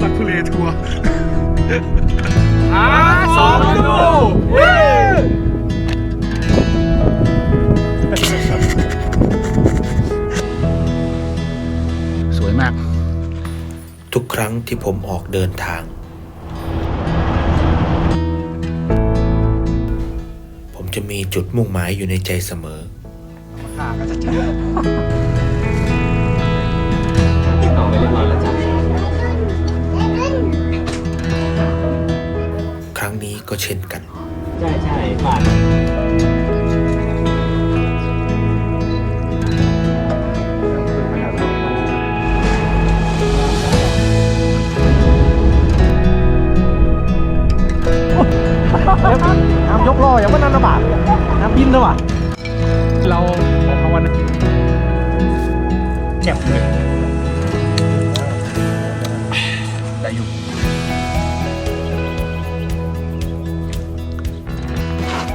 ตักทุเรทัวร์อ่าสองดูสวยมาก ทุกครั้งที่ผมออกเดินทาง มีจุดมุ่งหมายอยู่ในใจเสมอขาก็จะเจอเอไปเรียบร้อยแล้วจ้ะครั้งนี้ก็เช่นกัน ใช่ใช่บา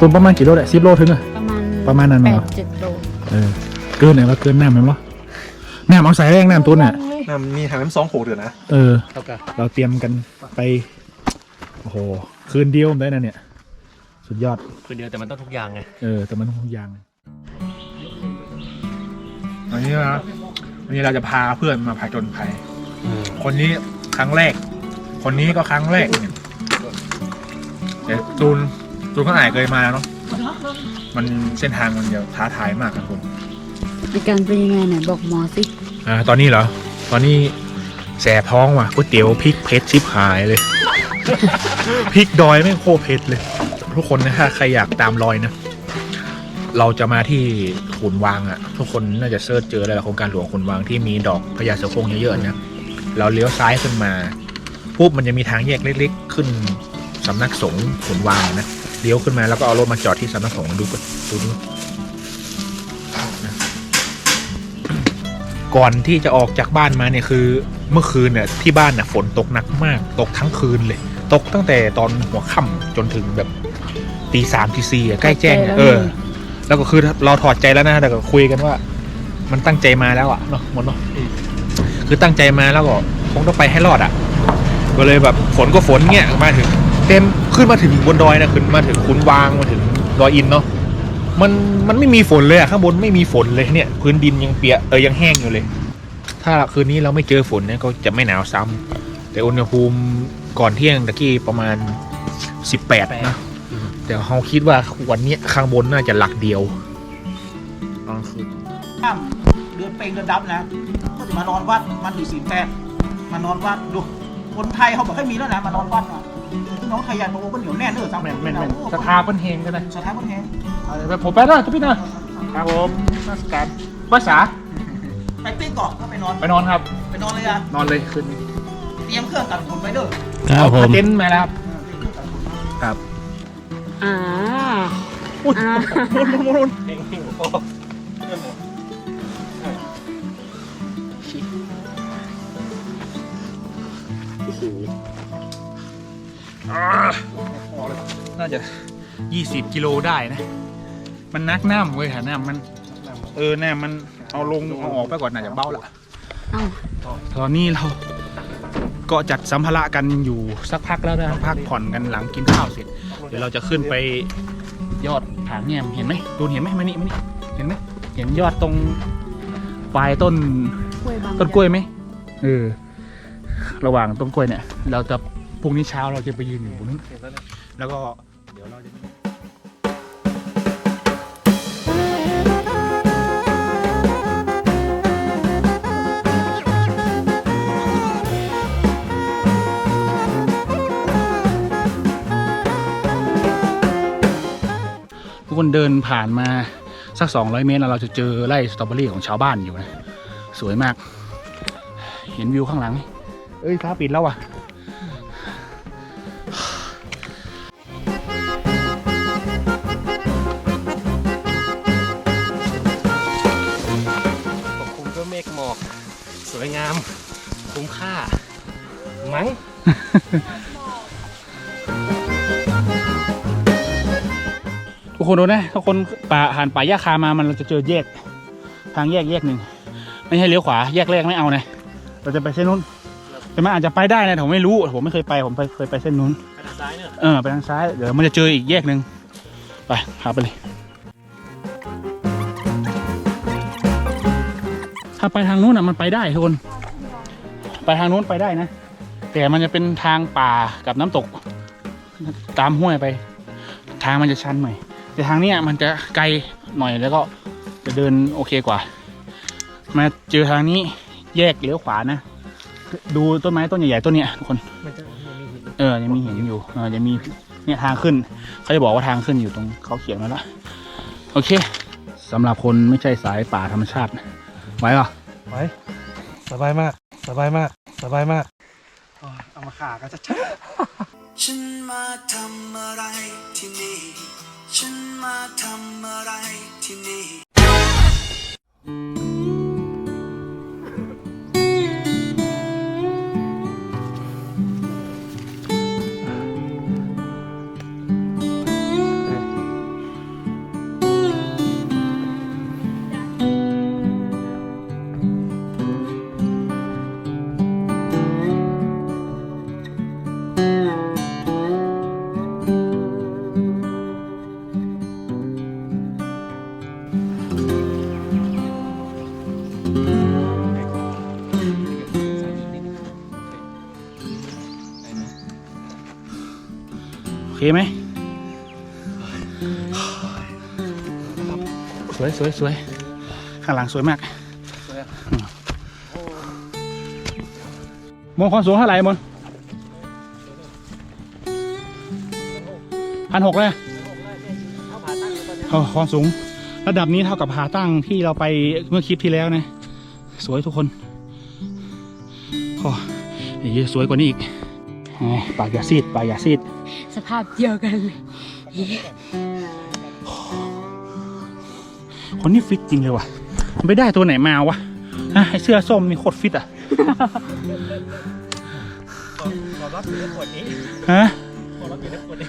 ตุนประมาณกี่โลได้สิบโลถึงอะประมาณประมาณนั้นแปเหรอดเจ็ดโลเออเกินไหนวะเกินน้ำไหมวะน้ำเอาใส่แรงน้ำตุนอะ น้ำมีถังน้ำซองโขกเดือนะเออเราเตรียมกันไป โอ้โห คืนเดียวได้นะเนี่ย สุดยอด คือเดียวแต่มันต้องทุกอย่างไง เออ แต่มันต้องทุกอย่างวันนี้นะวันนี้เราจะพาเพื่อนมาผจญภัยคนนี้ครั้งแรก คนนี้ก็ครั้งแรกเนี่ยเดี๋ยวจูน จูนก็อ่ายเคยมาเนาะมันเส้นทางมันเดียวท้าทายมากครับคุณในการเป็นยังไงไหนบอกหมอสิอ่าตอนนี้เหรอ ตอนนี้แสบท้องว่ะก๋วยเตี๋ยวพริกเผ็ดชิบหายเลย พริกดอยไม่งโคตรเผ็ดเลย ทุกคนนะถ้าใครอยากตามรอยนะ เราจะมาที่ขุนวางอะ่ะ ทุกคนน่าจะเซิร์ชเจอแล้วล่ะโครงการหลวงขุนวางที่มีดอกพญาเสือโคร่งเยอะๆนะเราเลี้ยวซ้ายขึ้นมาปุ๊บมันจะมีทางแยกเล็กๆ ขึ้นสำนักสงฆ์ขุนวางนะ เลี้ยวขึ้นมาแล้วก็เอารถมาจอดที่สำนักสงฆ์ดูก่อนดูดูนะก่อนที่จะออกจากบ้านมาเนี่ยคือ เมื่อคืนเนี่ยที่บ้านเนี่ยฝนตกหนักมาก ตกทั้งคืนเลย ตกตั้งแต่ตอนหัวค่ำจนถึงแบบตีสามตีสี่อะใกล้แจ้งอะเออ แล้วก็คือเราถอดใจแล้วนะแต่ก็คุยกันว่า มันตั้งใจมาแล้วอะเนาะหมดเนาะคือตั้งใจมาแล้วก็คงต้องไปให้รอดอะก็เลยแบบฝนก็ฝนเงี้ยมาถึง เต็มขึ้นมาถึงบนดอยนะขึ้นมาถึงคุณวางมาถึงดอยอินเนาะมันมันไม่มีฝนเลยอะข้างบนไม่มีฝนเลยเนี่ย พื้นดินยังเปียกเออยังแห้งอยู่เลย ถ้าคืนนี้เราไม่เจอฝนเนี่ยก็จะไม่หนาวซ้ำแต่อุณหภูมิก่อนเที่ยงตะกี้ประมาณ 18นะแต่เขาคิดว่าวันเนี้ยข้างบนน่าจะหลักเดียวตอนคืนข้ามเดือนเปงเดือนดับนะก็จะมานอนวัดมันถือศีลแปดมานอนวัดดูคนไทยเขาบอกให้มีแล้วนะมานอนวัดอะพี่ น้องไทยยันโอ้ก็เหนียวแน่นเนอะสามแม่นคแม่นนะแม่นโอ้สถาปันเฮงกันเลยสถาบันแห่งไปผมไปหน่อยทุกพี่หน่อยครับผมราชการภาษาไปติ๊กก่อนก็ไปนอนไปนอนครับ ไปนอนเลยอะนอนเลยคืนนี้เตรียมเครื่องตัดผมไว้เด้อเอาผ้าเต็นท์มาแล้วครับเออเตรียมเครื่องตัดผมครับอ่าอุ้ยอ่ามุนมุนมุนเพ่งเพ่งโอ้โอ้โหอ่า น่าจะยี่สิบกิโลได้นะ มันนักน้ำเว้ยหาน้ำมัน เออน้ำมันเอาลงเอาออกไปก่อนน่าจะเบ้าละเอ้าตอนนี้เราก็จัดสัมภาระกันอยู่สักพักแล้วนะพักผ่อนกันหลังกินข้าวเสร็จ เดี๋ยวเราจะขึ้นไปยอดผาแงมเห็นไหมดูเห็นไหมมานี่มานี่เห็นไหมเห็นยอดตรงปลายต้นกล้วยบางต้นกล้วยไหมเออระหว่างต้นกล้วยเนี่ย เราจะ พรุ่งนี้เช้าเราจะไปยืนอยู่บนนู้นแล้วก็เดี๋ยวเราจะทุกคนเดินผ่านมาสัก 200 เมตรแล้วเราจะเจอไร่สตรอเบอรี่ของชาวบ้านอยู่นะ สวยมาก เห็นวิวข้างหลังไหมเอ้ยฟ้าปิดแล้วอะ วยงาม คุ้มค่า มั้งททุกคนดูนะทุกคนป่าผ่านป่าหญ้าคามามันเราจะเจอแยก ทางแยกแยกหนึ่งไม่ใช่เลี้ยวขวาแยกแรกไม่เอานะเราจะไปเส้นนู้นแต่มันอาจจะไปได้นะแต่ผมไม่รู้ผมไม่เคยไปผมไปเคยไปเส้นนู้นไปทางซ้ายเนี่ยเออไปทางซ้ายเดี๋ยวมันจะเจออีกแยกหนึ่งไปพาไปเลย ถ้าไปทางนู้นอะมันไปได้ทุกคนไปทางนู้นไปได้นะ แต่มันจะเป็นทางป่ากับน้ำตก ตามห้วยไป ทางมันจะชันหน่อยแต่ทางเนี้ยมันจะไกลหน่อยแล้วก็จะเดินโอเคกว่า มาเจอทางนี้แยกเลี้ยวขวานะ ดูต้นไม้ต้นใหญ่ๆต้นเนี้ยทุกคนมันจะมันมีหินเออยังมีเห็นอยู่เออยังมีเนี่ยทางขึ้นเขาจะบอกว่าทางขึ้นอยู่ตรงเขาเขียนไว้แล้วโอเคสำหรับคนไม่ใช่สายป่าธรรมชาติ ไว้เหรอไว้สบายมาก สบายมาก สบายมากเอามาขากันชัดฉันมาทำอะไรที่นี่ ฉันมาทำอะไรที่นี่ เคไหมสวยสวยสวยข้างหลังสวยมากอืมมองความสูงเท่าไหร่มนพันหกเลยโอ้ความสูง ระดับนี้เท่ากับผาตั้งที่เราไปเมื่อคลิปที่แล้วนะ สวยทุกคนโอ้ยสวยกว่านี้อีกแหมปากอย่าซีดปากอย่าซีด สภาพเดียวกันเลยคนนี้ฟิตจริงเลยว่ะมันไปได้ตัวไหนมาวะฮะไอเสื้อส้มนี่โคตรฟิตอะขอรับอยู่ในขวดนี้ฮะขอรับอยู่ในขวดนี้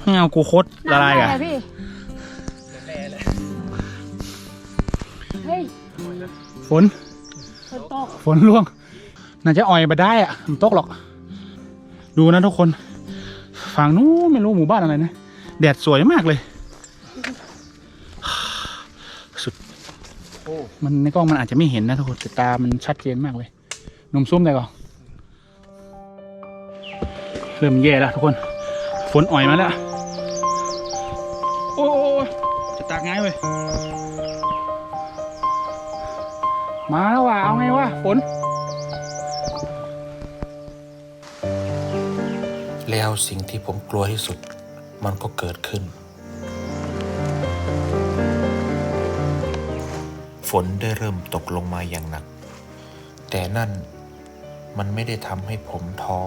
ไม่เอากูโคตรละลายอะน้ำอะไรพี่แร่เลยเฮ้ยฝนฝนตกฝนร่วง น่าจะอ่อยมาได้อะมันตกหรอก ดูนะทุกคน ฝั่งนู้นไม่รู้หมู่บ้านอะไรนะ แดดสวยมากเลย สุด มันในกล้องมันอาจจะไม่เห็นนะทุกคนแต่ตามันชัดเจนมากเลยนมซุ่มได้ก่อนเริ่มแย่แล้วทุกคน ฝนอ่อยมาแล้ว โอ้ยจะตากง่ายเว้ยมาแล้วว่ะเอาไงวะฝน แล้วสิ่งที่ผมกลัวที่สุดมันก็เกิดขึ้น ฝนได้เริ่มตกลงมาอย่างหนัก แต่นั่นมันไม่ได้ทำให้ผมท้อ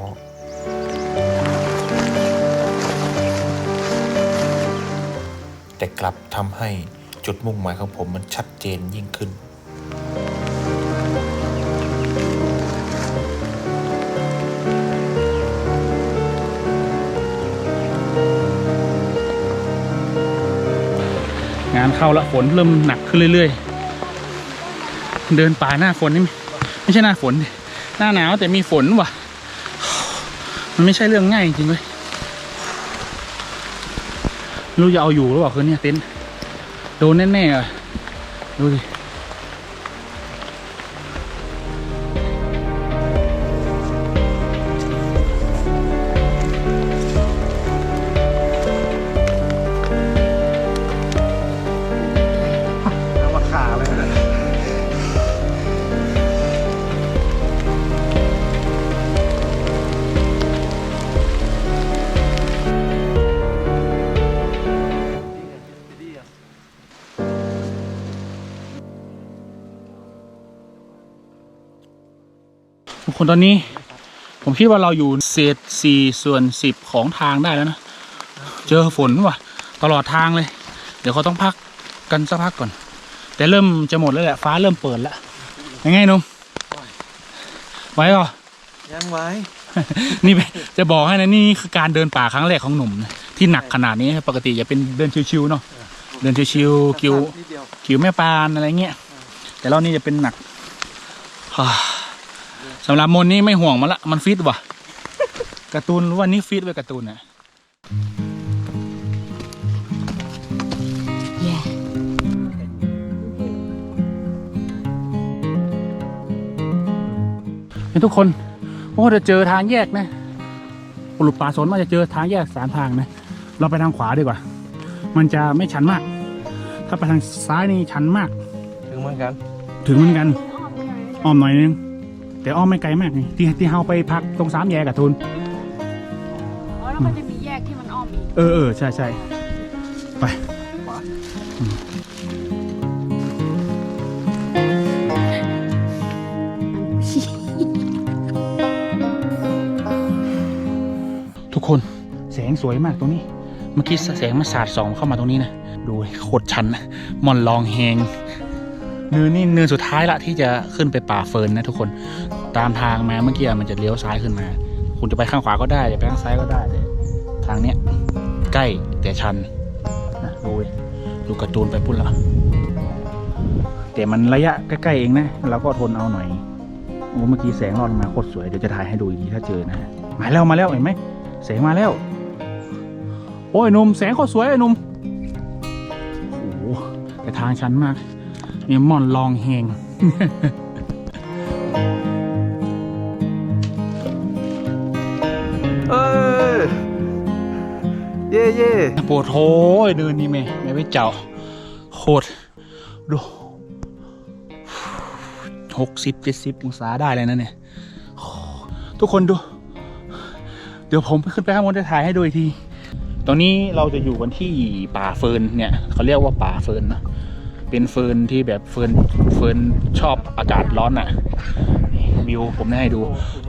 แต่กลับทำให้จุดมุ่งหมายของผมมันชัดเจนยิ่งขึ้น เข้าละฝนเริ่มหนักขึ้นเรื่อย ๆ เดินป่าหน้าฝนนี่ไม่ไม่ใช่หน้าฝนดิหน้าหนาวแต่มีฝนว่ะ มันไม่ใช่เรื่องง่ายจริงเลยรู้จะเอาอยู่หรือเปล่าคืนนี้เต็นโดนแน่ๆอะดูดิ คนตอนนี้ ผมคิดว่าเราอยู่เศษสี่ส่วนสิบของทางได้แล้วนะ เจอฝนว่ะ ตลอดทางเลย เดี๋ยวเขาต้องพักกันสักพักก่อน แต่เริ่มจะหมดแล้วแหละ ฟ้าเริ่มเปิดแล้วยังไงหนุ่มไหวก่อยังไว้ นี่ไปจะบอกให้นะนี่คือการเดินป่าครั้งแรกของหนุ่มนะที่หนักขนาดนี้ปกติจะเป็นเดินชิวๆเนาะเดินชิวๆกิวนิดเดียวกิวแม่ปานอะไรเงี้ยแต่รอบนี้จะเป็นหนักฮ่า สำหรับมนนี่ไม่ห่วงมันละ มันฟิตว่ะการ์ตูนรู้ว่านี่ฟิตไว้การ์ตูนน่ะแย่เห็นทุกคน โอ้จะเจอทางแยกนะปลุกป่าสนมาจะเจอทางแยกสามทางนะ เราไปทางขวาดีกว่า มันจะไม่ชันมาก ถ้าไปทางซ้ายนี่ชันมาก ถึงเหมือนกัน ถึงเหมือนกัน อ้อมหน่อยนึง แต่อ้อมไม่ไกลมากนี่ที่ที่เฮาไปพักตรงสามแยกกับทุนอ๋อแล้วมันจะมีแยกที่มันอ้อมอีกเออเออใช่ใช่ไปอืมทุกคนแสงสวยมากตรงนี้ เมื่อกี้แสงมันสาดส่องเข้ามาตรงนี้นะ ดูโคตรชันนะมอนลองแหงเนินนี่เนินสุดท้ายละที่จะขึ้นไปป่าเฟิร์นนะทุกคน ตามทางมาเมื่อกี้มันจะเลี้ยวซ้ายขึ้นมา คุณจะไปข้างขวาก็ได้จะไปข้างซ้ายก็ได้ทางเนี้ยใกล้แต่ชันนะดูดูการ์ตูนไปพุ่นละแต่มันระยะใกล้ๆเองนะเราก็ทนเอาหน่อยโอ้เมื่อกี้แสงรอดมาโคตรสวยเดี๋ยวจะถ่ายให้ดูอีกทีถ้าเจอนะมาแล้วมาแล้วเห็นไหมแสงมาแล้ว โอ้ยหนุ่มแสงโคตรสวยไอ้หนุ่มโอ้แต่ทางชันมากนี่ม่อนลองเฮง เย่ปวดโหยเดินนี่แม่แม่ไปเจ้าโคตรดูหกสิบเจ็ดสิบองศาได้เลยนะเนี่ย ทุกคนดู เดี๋ยวผมขึ้นไปข้างบนจะถ่ายให้ดูอีกที ตอนนี้เราจะอยู่กันที่ป่าเฟิร์นเนี่ยเขาเรียกว่าป่าเฟิร์นเนะเป็นเฟิร์นที่แบบเฟิร์นเฟิร์นชอบอากาศร้อนอะวิวผมได้ให้ดู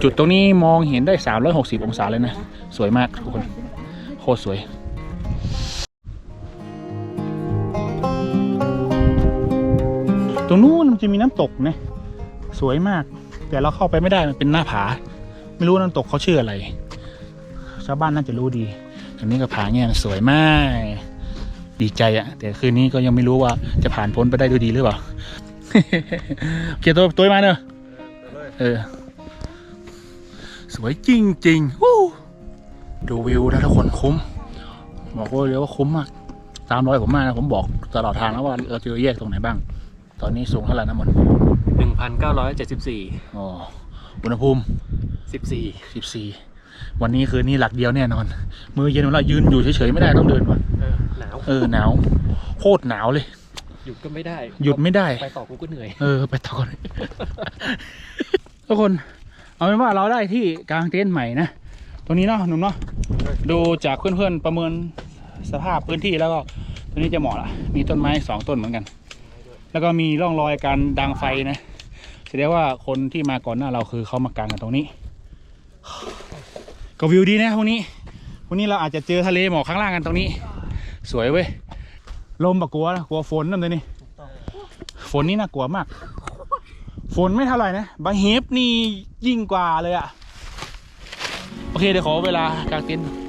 จุดตรงนี้มองเห็นได้ 360 องศาเลยนะ สวยมากทุกคน โคตรสวย รงนู้นมันจะมีน้ำตกนะสวยมาก แต่เราเข้าไปไม่ได้มันเป็นหน้าผา ไม่รู้น้ำตกเขาชื่ออะไร ชาวบ้านน่าจะรู้ดีตรงนี้ก็ผาเงี้ยสวยมากดีใจอะแต่คืนนี้ก็ยังไม่รู้ว่าจะผ่านพ้นไปได้ด้วยดีหรือเปล่าโอเคตัวตัวมาเนอะเออ สวยจริงๆวู้ดูวิวนะทุกคนคุ้ม บอกเลยว่าคุ้มมากตามรอยผมมานะผมบอกตลอดทางแล้วว่าเราจอแยกตรงไหนบ้าง ตอนนี้สูงเท่าไหร่นะมันหนึ่งพันเก้าร้อยเจ็ดสิบสี่อ๋ออุณหภูมิสิบสี่สิบสี่วันนี้คืนนี้หลักเดียวแน่นอน มือเย็นเวลายืนอยู่เฉยๆไม่ได้ต้องเดินว่ะเออหนาวเออหนาวโคตรหนาวเลย หยุดก็ไม่ได้ หยุดไม่ได้ ไปต่อกูก็เหนื่อย เออ ไปต่อก่อนทุกคน เอาเป็นว่าเราได้ที่กลางเต็นท์ใหม่นะ ตรงนี้เนาะหนุ่มเนาะ ดูจากเพื่อนๆประเมินสภาพพื้นที่แล้วก็ ตรงนี้จะเหมาะละ มีต้นไม้สองต้นเหมือนกัน แล้วก็มีร่องรอยการดังไฟนะแสดงว่าคนที่มาก่อนหน้าเราคือเขามากางกันตรงนี้ ก็วิวดีนะพวกนี้พวกนี้เราอาจจะเจอทะเลหมอกข้างล่างกันตรงนี้ สวยเว้ยลมปะกลัวนะกลัวฝนนั่นเลยนี่ฝนนี่น่ากลัวมาก ฝนไม่เท่าไหร่นะบางเฮฟนี่ยิ่งกว่าเลยอะโอเคเดี๋ยวขอเวลากางเต็นท์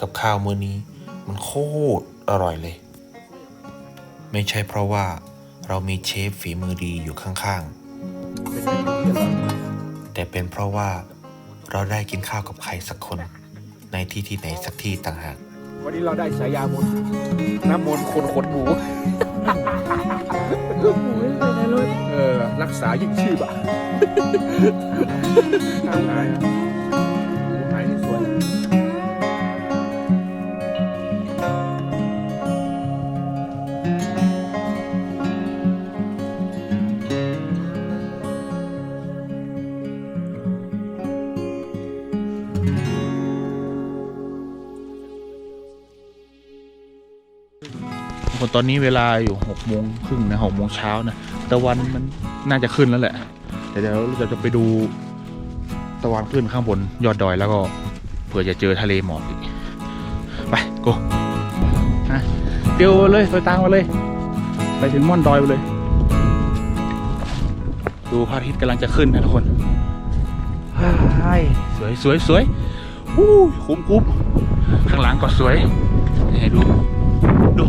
กับข้าวมื้อนี้ มันโคตรอร่อยเลย ไม่ใช่เพราะว่าเรามีเชฟฝีมือดีอยู่ข้างๆ แต่เป็นเพราะว่าเราได้กินข้าวกับใครสักคน ในที่ที่ไหนสักที่ต่างหาก วันนี้เราได้ฉายามนน้ำมนต์คนขนหมูเออ รักษายิ่งชีพอะ คนตอนนี้เวลาอยู่หกโมงครึ่งนะหกโมงเช้านะตะวันมันน่าจะขึ้นแล้วแหละแต่เดี๋ยวเราจะไปดูตะวันขึ้นข้างบนยอดดอยแล้วก็เผื่อจะเจอทะเลหมอกอีกไปโกฮะเดียวเลยไปตามมาเลย ไปถึงม่อนดอยไปเลย ดูพระอาทิตย์กำลังจะขึ้นนะทุกคนฮ่สวยสวยสวยอู้คุ้มคุ้มข้างหลังก็สวยนี่ให้ดู ดู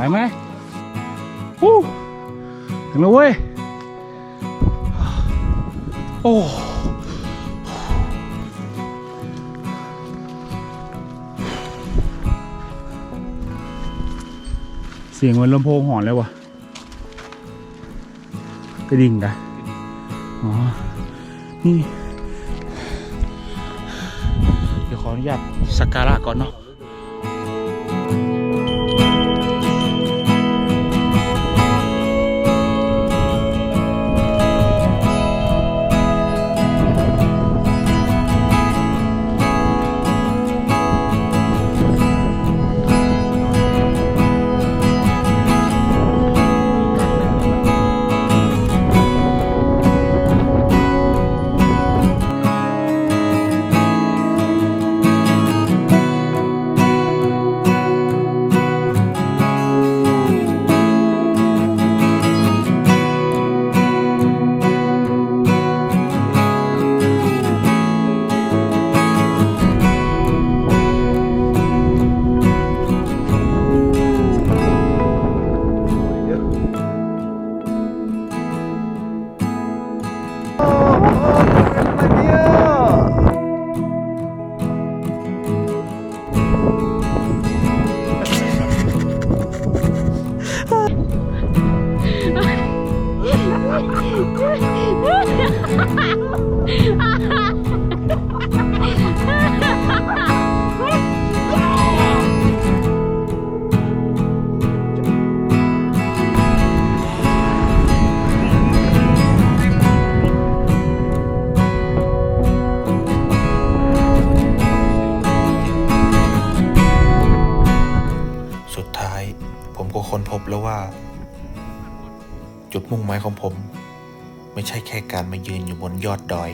ไหวไหมู้ถึงแล้วเว้ย โอ้เสียงเหมือนลำโพงหอนเลยวะกระดิ่งนะอ๋อ นี่ เดี๋ยวขออนุญาตสักการะก่อนเนาะ แล้วว่า จุดมุ่งหมายของผม ไม่ใช่แค่การมายืนอยู่บนยอดดอย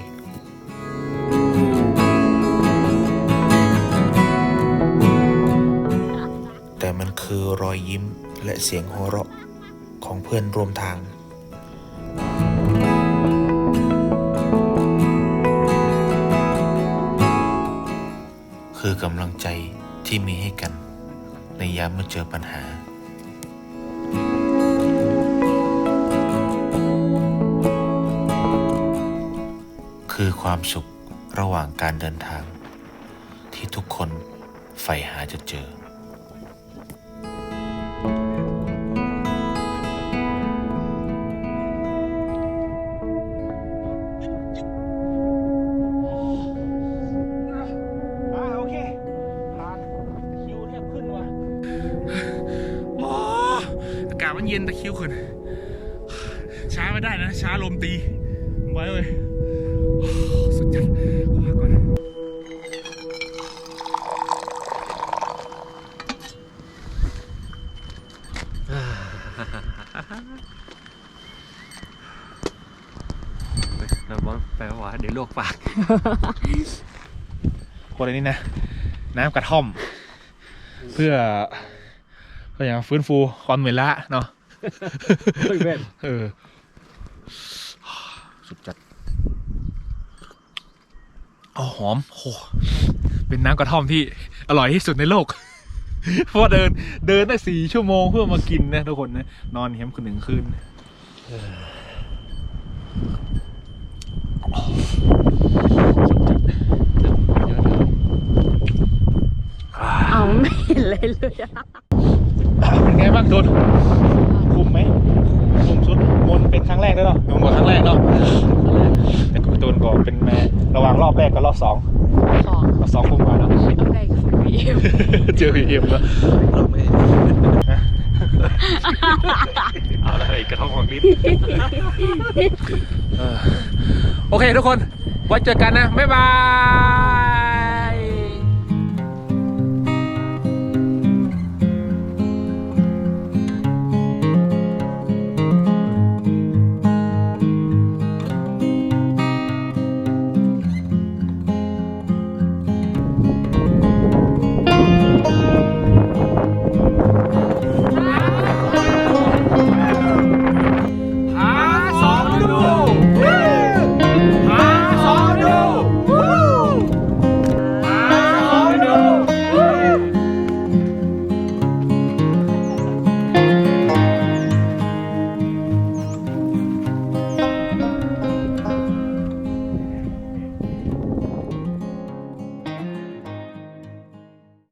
แต่มันคือรอยยิ้มและเสียงหัวเราะของเพื่อนร่วมทาง คือกำลังใจที่มีให้กันในยามเมื่อเจอปัญหา ความสุขระหว่างการเดินทาง ที่ทุกคนใฝ่หาจะเจอ ราบอกแปลว่าเดี๋ยวลวกปากคนอันนี้นะ น้ำกระท่อม เพื่อเพื่ออย่างฟื้นฟูความเหนื่อยล้าเนาะเออสุดจัดอ๋อหอมโหเป็นน้ำกระท่อมที่อร่อยที่สุดในโลก เพราะว่าเดินเดินได้สี่ชั่วโมงเพื่อมากินนะทุกคนนะนอนเฮียมคืนหนึ่งคืนเอาไม่เห็นเลยเลยอะเป็นไงบ้างทุนคุมไหมคุมชุดมนเป็นครั้งแรกด้วยเนาะมนครั้งแรกเนาะแต่คุณตูนก็เป็นแม่ระหว่างรอบแรกกับรอบสองสองรอบสองคุมกว่าเนาะ เอาได้ฝึกวีเอ็มเจอพีเอ็มแล้วเอาละไอ้กระท่อมของลิ้นเออโอเคทุกคนไว้เจอกันนะ บ๊ายบาย